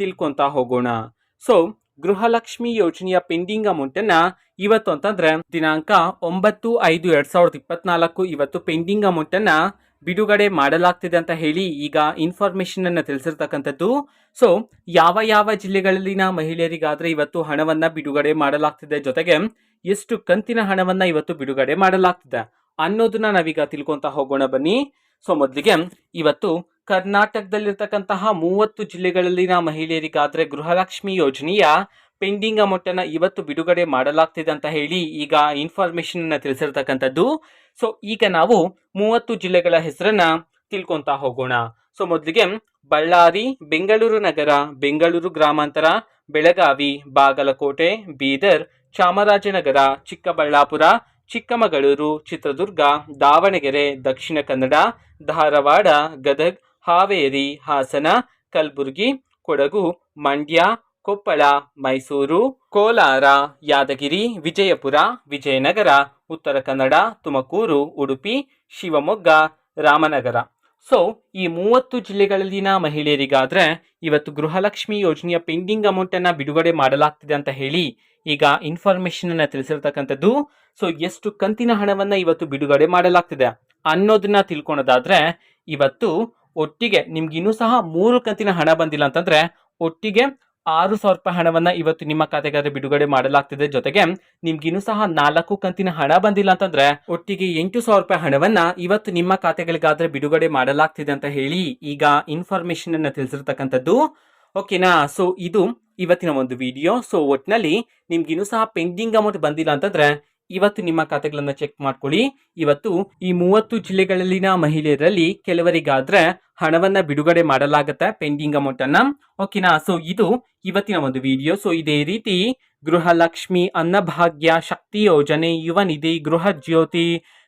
ತಿಳ್ಕೊತಾ ಹೋಗೋಣ. ಸೊ ಗೃಹಲಕ್ಷ್ಮಿ ಯೋಜನೆಯ ಪೆಂಡಿಂಗ್ ಅಮೌಂಟನ್ನು ಇವತ್ತು ಅಂತಂದ್ರೆ ದಿನಾಂಕ ಒಂಬತ್ತು ಐದು ಎರಡ್ ಸಾವಿರದ ಇಪ್ಪತ್ನಾಲ್ಕು ಇವತ್ತು ಪೆಂಡಿಂಗ್ ಅಮೌಂಟನ್ನು ಬಿಡುಗಡೆ ಮಾಡಲಾಗ್ತಿದೆ ಅಂತ ಹೇಳಿ ಈಗ ಇನ್ಫಾರ್ಮೇಷನನ್ನು ತಿಳಿಸಿರ್ತಕ್ಕಂಥದ್ದು. ಸೊ ಯಾವ ಯಾವ ಜಿಲ್ಲೆಗಳಲ್ಲಿನ ಮಹಿಳೆಯರಿಗಾದರೆ ಇವತ್ತು ಹಣವನ್ನು ಬಿಡುಗಡೆ ಮಾಡಲಾಗ್ತಿದೆ ಜೊತೆಗೆ ಎಷ್ಟು ಕಂತಿನ ಹಣವನ್ನು ಇವತ್ತು ಬಿಡುಗಡೆ ಮಾಡಲಾಗ್ತಿದೆ ಅನ್ನೋದನ್ನ ನಾವೀಗ ತಿಳ್ಕೊಂತ ಹೋಗೋಣ ಬನ್ನಿ. ಸೊ ಮೊದಲಿಗೆ ಇವತ್ತು ಕರ್ನಾಟಕದಲ್ಲಿರ್ತಕ್ಕಂತಹ ಮೂವತ್ತು ಜಿಲ್ಲೆಗಳಲ್ಲಿನ ಮಹಿಳೆಯರಿಗಾದ್ರೆ ಗೃಹಲಕ್ಷ್ಮಿ ಯೋಜನೆಯ ಪೆಂಡಿಂಗ್ ಅಮೌಂಟ್ ಅನ್ನ ಇವತ್ತು ಬಿಡುಗಡೆ ಮಾಡಲಾಗ್ತಿದೆ ಅಂತ ಹೇಳಿ ಈಗ ಇನ್ಫಾರ್ಮೇಶನ್ ಅನ್ನ ತಿಳಿಸಿರ್ತಕ್ಕಂಥದ್ದು. ಸೊ ಈಗ ನಾವು ಮೂವತ್ತು ಜಿಲ್ಲೆಗಳ ಹೆಸರನ್ನ ತಿಳ್ಕೊಂತ ಹೋಗೋಣ. ಸೊ ಮೊದಲಿಗೆ ಬಳ್ಳಾರಿ, ಬೆಂಗಳೂರು ನಗರ, ಬೆಂಗಳೂರು ಗ್ರಾಮಾಂತರ, ಬೆಳಗಾವಿ, ಬಾಗಲಕೋಟೆ, ಬೀದರ್, ಚಾಮರಾಜನಗರ, ಚಿಕ್ಕಬಳ್ಳಾಪುರ, ಚಿಕ್ಕಮಗಳೂರು, ಚಿತ್ರದುರ್ಗ, ದಾವಣಗೆರೆ, ದಕ್ಷಿಣ ಕನ್ನಡ, ಧಾರವಾಡ, ಗದಗ್ ಹಾವೇರಿ, ಹಾಸನ, ಕಲಬುರಗಿ, ಕೊಡಗು, ಮಂಡ್ಯ, ಕೊಪ್ಪಳ, ಮೈಸೂರು, ಕೋಲಾರ, ಯಾದಗಿರಿ, ವಿಜಯಪುರ, ವಿಜಯನಗರ, ಉತ್ತರ ಕನ್ನಡ, ತುಮಕೂರು, ಉಡುಪಿ, ಶಿವಮೊಗ್ಗ, ರಾಮನಗರ. ಸೊ ಈ ಮೂವತ್ತು ಜಿಲ್ಲೆಗಳಲ್ಲಿನ ಮಹಿಳೆಯರಿಗಾದ್ರೆ ಇವತ್ತು ಗೃಹಲಕ್ಷ್ಮಿ ಯೋಜನೆಯ ಪೆಂಡಿಂಗ್ ಅಮೌಂಟ್ ಅನ್ನ ಬಿಡುಗಡೆ ಮಾಡಲಾಗ್ತಿದೆ ಅಂತ ಹೇಳಿ ಈಗ ಇನ್ಫಾರ್ಮೇಷನನ್ನು ತಿಳಿಸಿರ್ತಕ್ಕಂಥದ್ದು. ಸೊ ಎಷ್ಟು ಕಂತಿನ ಹಣವನ್ನು ಇವತ್ತು ಬಿಡುಗಡೆ ಮಾಡಲಾಗ್ತಿದೆ ಅನ್ನೋದನ್ನ ತಿಳ್ಕೊಳೋದಾದರೆ ಇವತ್ತು ಒಟ್ಟಿಗೆ ನಿಮ್ಗೆ ಇನ್ನೂ ಸಹ ಮೂರು ಕಂತಿನ ಹಣ ಬಂದಿಲ್ಲ ಅಂತಂದ್ರೆ ಒಟ್ಟಿಗೆ ಆರು ಸಾವಿರ ರೂಪಾಯಿ ಹಣವನ್ನ ಇವತ್ತು ನಿಮ್ಮ ಖಾತೆಗಾದ್ರೆ ಬಿಡುಗಡೆ ಮಾಡಲಾಗ್ತಿದೆ ಜೊತೆಗೆ ನಿಮ್ಗೆ ಇನ್ನೂ ಸಹ ನಾಲ್ಕು ಕಂತಿನ ಹಣ ಬಂದಿಲ್ಲ ಅಂತಂದ್ರೆ ಒಟ್ಟಿಗೆ ಎಂಟು ಸಾವಿರ ರೂಪಾಯಿ ಹಣವನ್ನ ಇವತ್ತು ನಿಮ್ಮ ಖಾತೆಗಳಿಗಾದ್ರೆ ಬಿಡುಗಡೆ ಮಾಡಲಾಗ್ತಿದೆ ಅಂತ ಹೇಳಿ ಈಗ ಇನ್ಫಾರ್ಮೇಶನ್ ಅನ್ನ ತಿಳಿಸಿರ್ತಕ್ಕಂಥದ್ದು. ಓಕೆನಾ ಸೊ ಇದು ಇವತ್ತಿನ ಒಂದು ವಿಡಿಯೋ ಸೊ ಒಟ್ಟಿನಲ್ಲಿ ನಿಮ್ಗೆ ಇನ್ನೂ ಸಹ ಪೆಂಡಿಂಗ್ ಅಮೌಂಟ್ ಬಂದಿಲ್ಲ ಅಂತಂದ್ರೆ ಇವತ್ತು ನಿಮ್ಮ ಖಾತೆಗಳನ್ನು ಚೆಕ್ ಮಾಡ್ಕೊಳ್ಳಿ. ಇವತ್ತು ಈ ಮೂವತ್ತು ಜಿಲ್ಲೆಗಳಲ್ಲಿನ ಮಹಿಳೆಯರಲ್ಲಿ ಕೆಲವರಿಗಾದ್ರೆ ಹಣವನ್ನ ಬಿಡುಗಡೆ ಮಾಡಲಾಗತ್ತೆ ಪೆಂಡಿಂಗ್ ಅಮೌಂಟ್ ಅನ್ನ ಓಕೆನಾ? ಸೊ ಇದು ಇವತ್ತಿನ ಒಂದು ವಿಡಿಯೋ ಸೊ ಇದೇ ರೀತಿ ಗೃಹಲಕ್ಷ್ಮಿ ಅನ್ನಭಾಗ್ಯ ಶಕ್ತಿ ಯೋಜನೆ, ಯುವ ನಿಧಿ, ಗೃಹ ಜ್ಯೋತಿ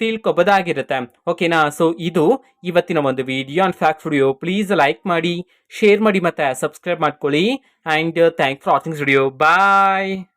ತಿಳ್ಕೊಬೋದಾಗಿರುತ್ತೆ. ಓಕೆನಾ ಸೊ ಇದು ಇವತ್ತಿನ ಒಂದು video on fact video please like ಮಾಡಿ ಶೇರ್ ಮಾಡಿ ಮತ್ತೆ ಸಬ್ಸ್ಕ್ರೈಬ್ ಮಾಡ್ಕೊಳ್ಳಿ. And thank for watching video bye